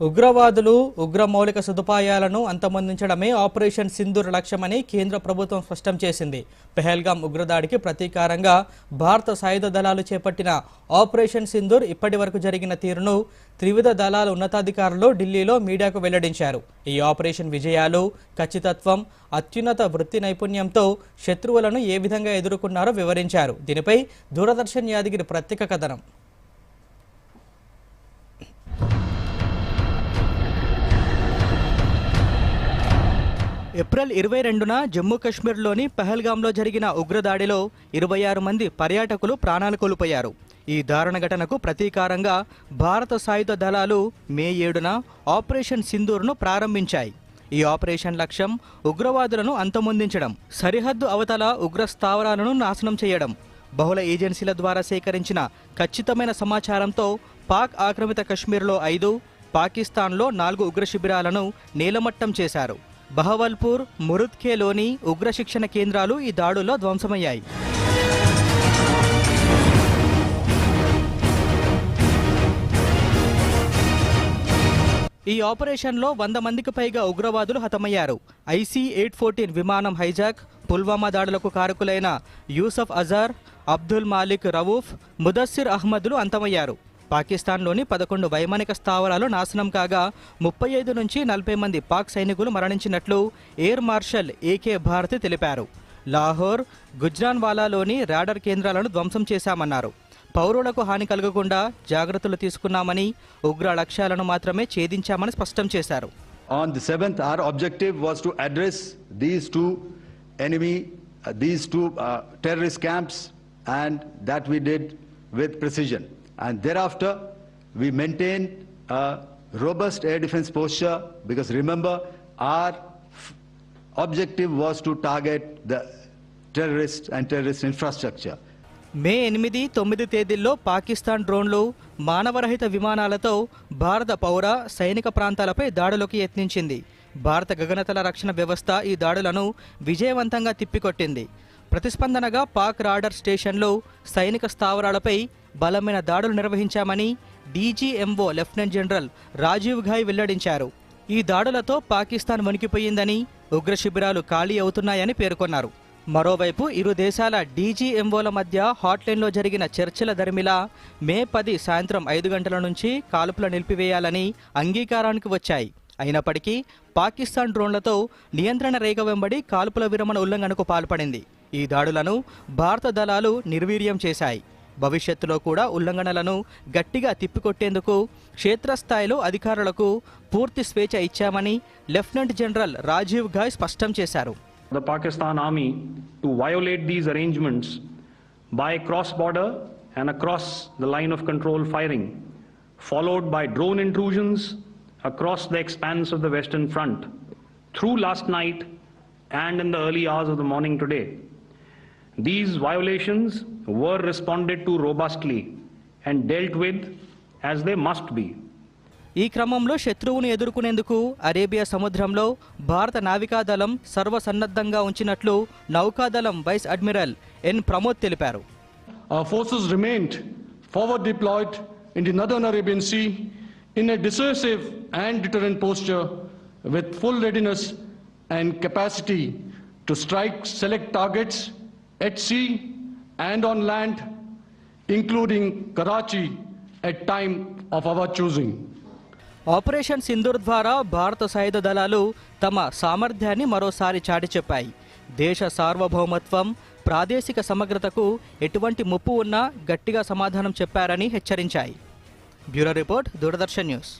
ఉగ్రవాదులు ఉగ్ర మౌలిక సదుపాయాలను అంతమొందించడమే ఆపరేషన్ సింధూర్ లక్ష్యమని కేంద్ర ప్రభుత్వం స్పష్టం చేసింది. పెహల్గాం ఉగ్రదాడికి ప్రతీకారంగా భారత సాయుధ దళాలు చేపట్టిన ఆపరేషన్ సింధూర్ ఇప్పటి వరకు జరిగిన తీరును త్రివిధ దళాల ఉన్నతాధికారులు ఢిల్లీలో మీడియాకు వెల్లడించారు. ఈ ఆపరేషన్ విజయాలు ఖచ్చితత్వం అత్యున్నత వృత్తి నైపుణ్యంతో శత్రువులను ఏ విధంగా ఎదుర్కొన్నారో వివరించారు. దీనిపై దూరదర్శన్ యాదగిరి ప్రత్యేక కథనం. ఏప్రిల్ ఇరవై రెండున జమ్మూ కాశ్మీర్లోని పహల్గాంలో జరిగిన ఉగ్రదాడిలో ఇరవై ఆరు మంది పర్యాటకులు ప్రాణాలు కోల్పోయారు. ఈ దారుణ ఘటనకు ప్రతీకారంగా భారత సాయుధ దళాలు మే ఏడున ఆపరేషన్ సింధూర్ను ప్రారంభించాయి. ఈ ఆపరేషన్ లక్ష్యం ఉగ్రవాదులను అంతమొందించడం సరిహద్దు అవతల ఉగ్ర స్థావరాలను నాశనం చేయడం. బహుళ ఏజెన్సీల ద్వారా సేకరించిన ఖచ్చితమైన సమాచారంతో పాక్ ఆక్రమిత కశ్మీర్లో ఐదు పాకిస్తాన్లో నాలుగు ఉగ్ర శిబిరాలను నేలమట్టం చేశారు. బహవల్పూర్ మురుద్ఖేలోని ఉగ్ర శిక్షణ కేంద్రాలు ఈ దాడుల్లో ధ్వంసమయ్యాయి. ఈ ఆపరేషన్లో వంద మందికి పైగా ఉగ్రవాదులు హతమయ్యారు. ఐసీ ఎయిట్ ఫోర్టీన్ విమానం హైజాక్ పుల్వామా దాడులకు కారకులైన యూసఫ్ అజార్ అబ్దుల్ మాలిక్ రవూఫ్ ముదస్సిర్ అహ్మద్లు అంతమయ్యారు. పాకిస్తాన్లోని పదకొండు వైమానిక స్థావరాలు నాశనం కాగా ముప్పై ఐదు నుంచి నలభై మంది పాక్ సైనికులు మరణించినట్లు ఎయిర్ మార్షల్ ఏకే భారతి తెలిపారు. లాహోర్ గుజ్రాన్వాలాలోని రాడర్ కేంద్రాలను ధ్వంసం చేశామన్నారు. పౌరులకు హాని కలగకుండా జాగ్రత్తలు తీసుకున్నామని ఉగ్ర లక్ష్యాలను మాత్రమే ఛేదించామని స్పష్టం చేశారు. On the 7th, our objective was to address these two enemy, uh, these two uh, terrorist camps, and that we did with precision. And thereafter, we maintain a robust air defense posture because remember, our objective was to target the terrorists and terrorist infrastructure. May ఎనిమిది తొమ్మిది తేదీల్లో పాకిస్తాన్ డ్రోన్లు మానవరహిత విమానాలతో భారత పౌర సైనిక ప్రాంతాలపై దాడులకు యత్నించింది భారత గగనతల రక్షణ వ్యవస్థ ఈ దాడులను విజయవంతంగా తిప్పికొట్టింది ప్రతిస్పందనగా పాక్ రాడర్ స్టేషన్లో సైనిక స్థావరాలపై బలమైన దాడులు నిర్వహించామని DGMO lieutenant general Rajiv Ghai వెల్లడించారు. ఈ దాడులతో పాకిస్తాన్ వణికిపోయిందని ఉగ్ర శిబిరాలు ఖాళీ అవుతున్నాయని పేర్కొన్నారు. మరోవైపు ఇరు దేశాల డీజీఎంఓల మధ్య హాట్లైన్లో జరిగిన చర్చల దరిమిలా మే పది సాయంత్రం ఐదు గంటల నుంచి కాల్పులు నిలిపివేయాలని అంగీకారానికి వచ్చాయి. అయినప్పటికీ పాకిస్తాన్ డ్రోన్లతో నియంత్రణ రేఖ వెంబడి కాల్పుల విరమణ ఉల్లంఘనకు పాల్పడింది. ఈ దాడులను భారత దళాలు నిర్వీర్యం చేశాయి. భవిష్యత్తులో కూడా ఉల్లంఘనలను గట్టిగా తిప్పికొట్టేందుకు క్షేత్రస్థాయిలో అధికారులకు పూర్తి స్వేచ్ఛ ఇచ్చామని లెఫ్టినెంట్ జనరల్ రాజీవ్ ఘాయ్ స్పష్టం చేశారు the Pakistan Army to violate these arrangements by cross border and across the line of control firing, followed by drone intrusions across the expanse of the Western Front through last night and in the early hours of the morning today. These violations were responded to robustly and dealt with as they must be. ఈ క్రమంలో శత్రువును ఎదుర్కొనేందుకు Arabia సముద్రంలో భారత నావికాదళం సర్వసన్నద్ధంగా ఉంచినట్లు నౌకాదళం vice admiral ఎన్ ప్రమోద్ తెలిపారు Our forces remained forward deployed in the northern Arabian Sea in a decisive and deterrent posture with full readiness and capacity to strike select targets at sea and on land, including Karachi at time of our choosing. Operation Sindoor ద్వారా భారత సాయుధ దళాలు తమ సామర్థ్యాన్ని మరోసారి చాటి చెప్పాయి దేశ సార్వభౌమత్వం ప్రాదేశిక సమగ్రతకు ఎటువంటి ముప్పు ఉన్నా గట్టిగా సమాధానం చెప్పారని హెచ్చరించాయి బ్యూరో రిపోర్ట్ దూరదర్శన్ న్యూస్